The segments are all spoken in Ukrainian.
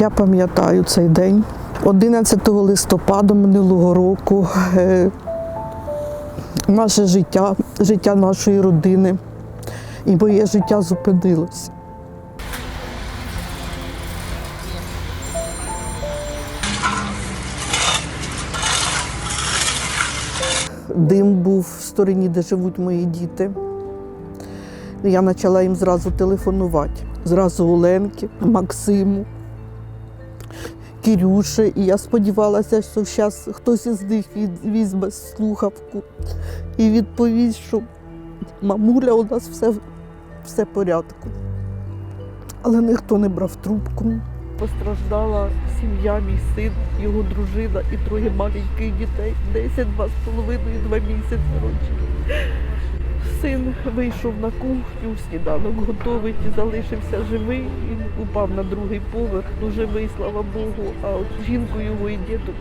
Я пам'ятаю цей день. 11 листопада минулого року е, наше життя, життя нашої родини і моє життя зупинилося. Дим був в стороні, де живуть мої діти. Я почала їм зразу телефонувати. Зразу Оленки, Максиму, Кирюші. І я сподівалася, що зараз хтось із них візьме слухавку і відповість, що мамуля, у нас все, все порядку. Але ніхто не брав трубку. Постраждала сім'я, мій син, його дружина і троє маленьких дітей, 10, 2,5 і 2 місяці рочі. Син вийшов на кухню, сніданок готовить і залишився живий. Він упав на другий поверх, ну живий, слава Богу. А от жінку його і діток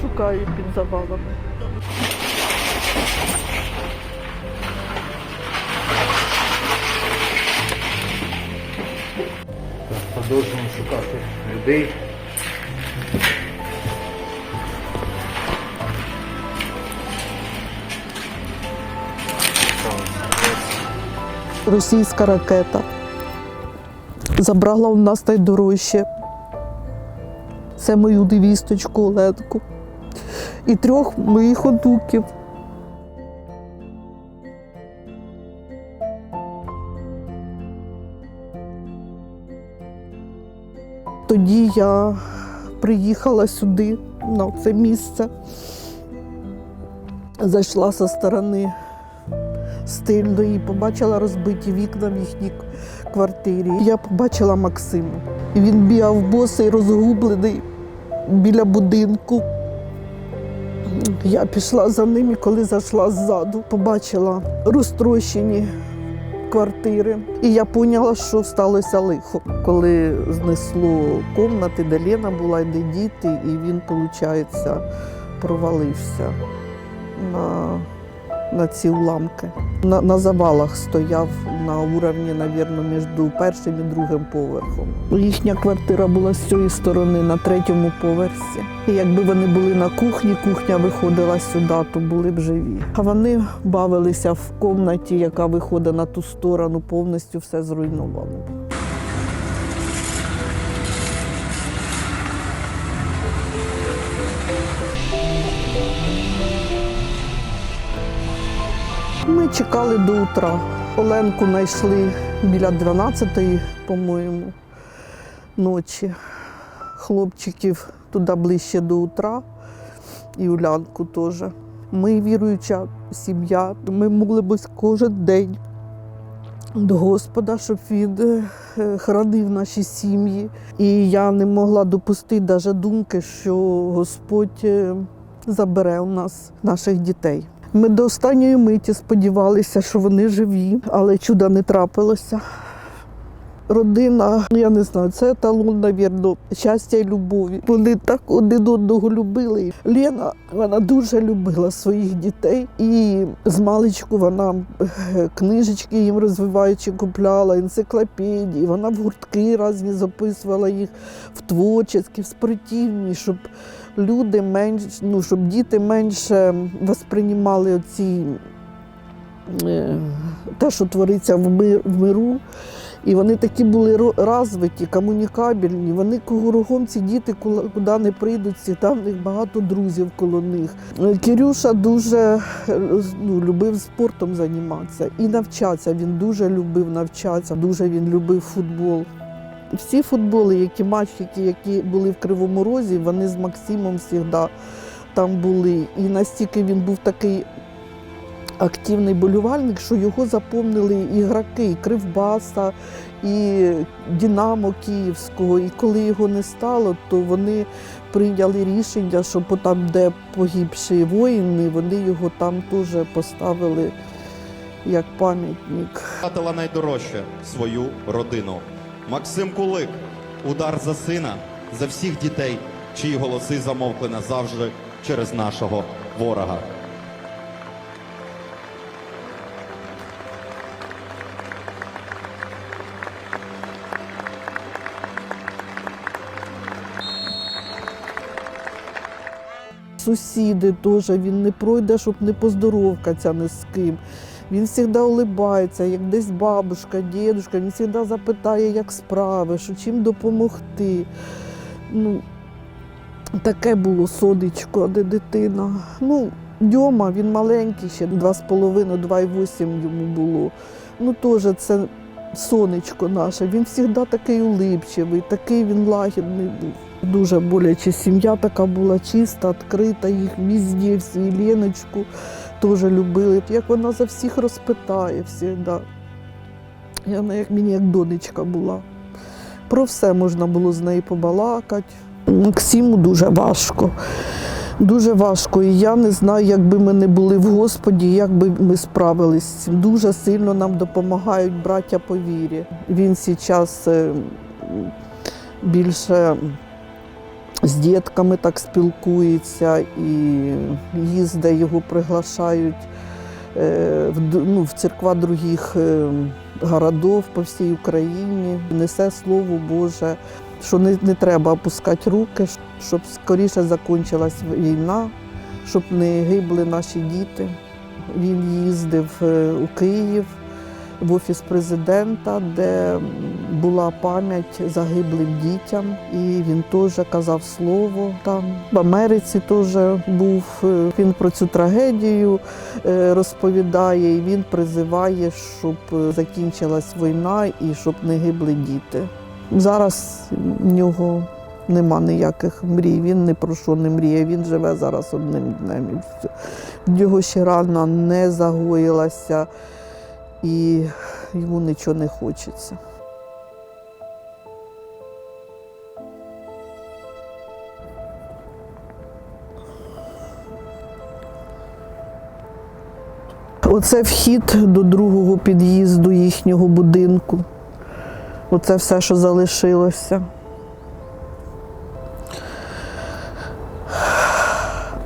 шукають під завалами. Продовжуємо шукати людей. Російська ракета забрала у нас найдорожче. Це мою невісточку Оленку і трьох моїх онуків. Тоді я приїхала сюди, на це місце, зайшла зі сторони стильної, побачила розбиті вікна в їхній квартирі. Я побачила Максима. Він бігав босий, розгублений біля будинку. Я пішла за ним і коли зайшла ззаду, побачила розтрощені квартири. І я поняла, що сталося лихо. Коли знесло кімнати, де Лена була, і де діти, і він, виходить, провалився на, на ці уламки. На, на завалах стояв на уровні, мабуть, між першим і другим поверхом. Їхня квартира була з цієї сторони, на третьому поверсі. І якби вони були на кухні, кухня виходила сюди, то були б живі. А вони бавилися в кімнаті, яка виходить на ту сторону, повністю все зруйновано. Ми чекали до утра. Оленку знайшли біля 12-ї, по-моєму, ночі. Хлопчиків туди ближче до утра і Улянку теж. Ми віруюча сім'я, ми молимось кожен день до Господа, щоб він е, хранив наші сім'ї. І я не могла допустити навіть думки, що Господь е, забере у нас наших дітей. Ми до останньої миті сподівалися, що вони живі, але чуда не трапилося. Родина, ну я не знаю, це еталон, навірно, щастя і любові. Вони так один одного любили. Лена вона дуже любила своїх дітей, і з маличку вона е, книжечки їм розвиваючи купляла, енциклопедії. Вона в гуртки разні записувала їх в творчі, в спортивні, щоб люди менш, ну, щоб діти менше восприймали оці, е, те, що твориться в, ми- в миру. І вони такі були ро- розвиті, комунікабельні. Вони кругом ці діти, куди не прийдуть, там в них багато друзів коло них. Кирюша дуже е, ну, любив спортом займатися і навчатися. Він дуже любив навчатися, дуже він любив футбол. Всі футболи, які матчики, які були в Кривому Розі, вони з Максимом завжди там були. І настільки він був такий активний болівальник, що його заповнили ігроки і Кривбаса, і Дінамо Київського. І коли його не стало, то вони прийняли рішення, що там, де погибші воїни, вони його там теж поставили як пам'ятник. Втратила найдорожче свою родину. Максим Кулик, удар за сина, за всіх дітей, чиї голоси замовкли назавжди через нашого ворога. Сусіди теж він не пройде, щоб не поздоровкатися ні з ким. Він завжди улибається, як десь бабушка, дідушка, він завжди запитає, як справи, що чим допомогти. Ну, таке було сонечко, де дитина. Ну, Дьома, він маленький ще, 2,5-2,8 йому було. Ну, теж це сонечко наше. Він завжди такий улипчивий, такий він лагідний був. Дуже боляче сім'я така була чиста, відкрита, їх везде, всі Леночку теж любили. Як вона за всіх розпитає завжди. І Вона як мені як донечка була. Про все можна було з нею побалакати. Максиму дуже важко. Дуже важко. І я не знаю, якби ми не були в Господі, як би ми справились. Дуже сильно нам допомагають браття по вірі. Він зараз е, більше з дітками так спілкується і їздить, його приглашають е, в, ну, в церква других е, городов по всій Україні. Несе Слово Боже, що не, не треба опускати руки, щоб скоріше закінчилась війна, щоб не гибли наші діти. Він їздив е, у Київ в офіс президента, де була пам'ять загиблим дітям, і він теж казав слово там. В Америці теж був. е, Він про цю трагедію е, розповідає, і він призиває, щоб е, закінчилась війна і щоб не гибли діти. Зараз в нього нема ніяких мрій, він ні про що не мріє, він живе зараз одним днем. В нього ще рана не загоїлася і йому нічого не хочеться. Оце вхід до другого під'їзду їхнього будинку. Оце все, що залишилося.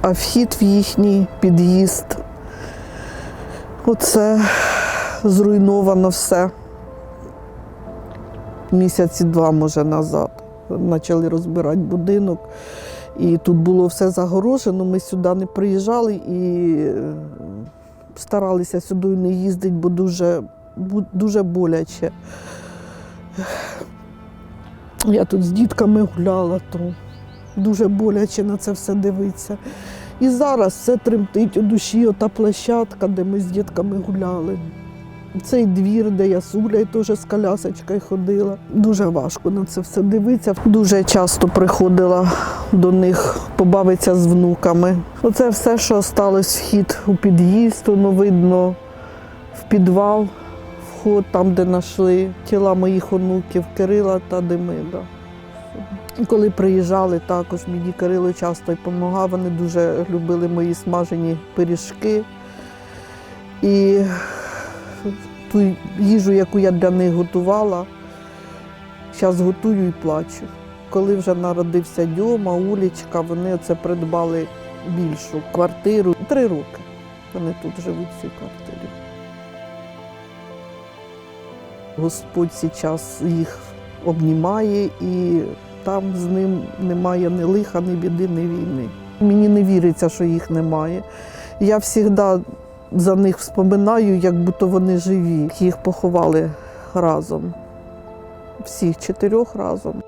А вхід в їхній під'їзд. Оце зруйновано все. Місяці два, може, назад. Почали розбирати будинок. І тут було все загорожено. Ми сюди не приїжджали і е, старалися сюди не їздити, бо дуже, дуже боляче. Я тут з дітками гуляла, то дуже боляче на це все дивитися. І зараз все тремтить у душі, ота площадка, де ми з дітками гуляли. Цей двір, де я з Улею теж з колясочкою ходила. Дуже важко на це все дивитися. Дуже часто приходила до них побавитися з внуками. Оце все, що осталось, вхід у під'їзд, воно видно, в підвал, вход там, де знайшли тіла моїх онуків Кирила та Демида. Коли приїжджали, також мені Кирило часто й допомагав. Вони дуже любили мої смажені пиріжки. І ту їжу, яку я для них готувала, зараз готую і плачу. Коли вже народився Дьома, Улічка, вони це придбали більшу квартиру. Три роки вони тут живуть в цій квартирі. Господь зараз їх обнімає і там з ним немає ні лиха, ні біди, ні війни. Мені не віриться, що їх немає. Я завжди за них вспоминаю, як будто вони живі. Їх поховали разом. Всіх чотирьох разом.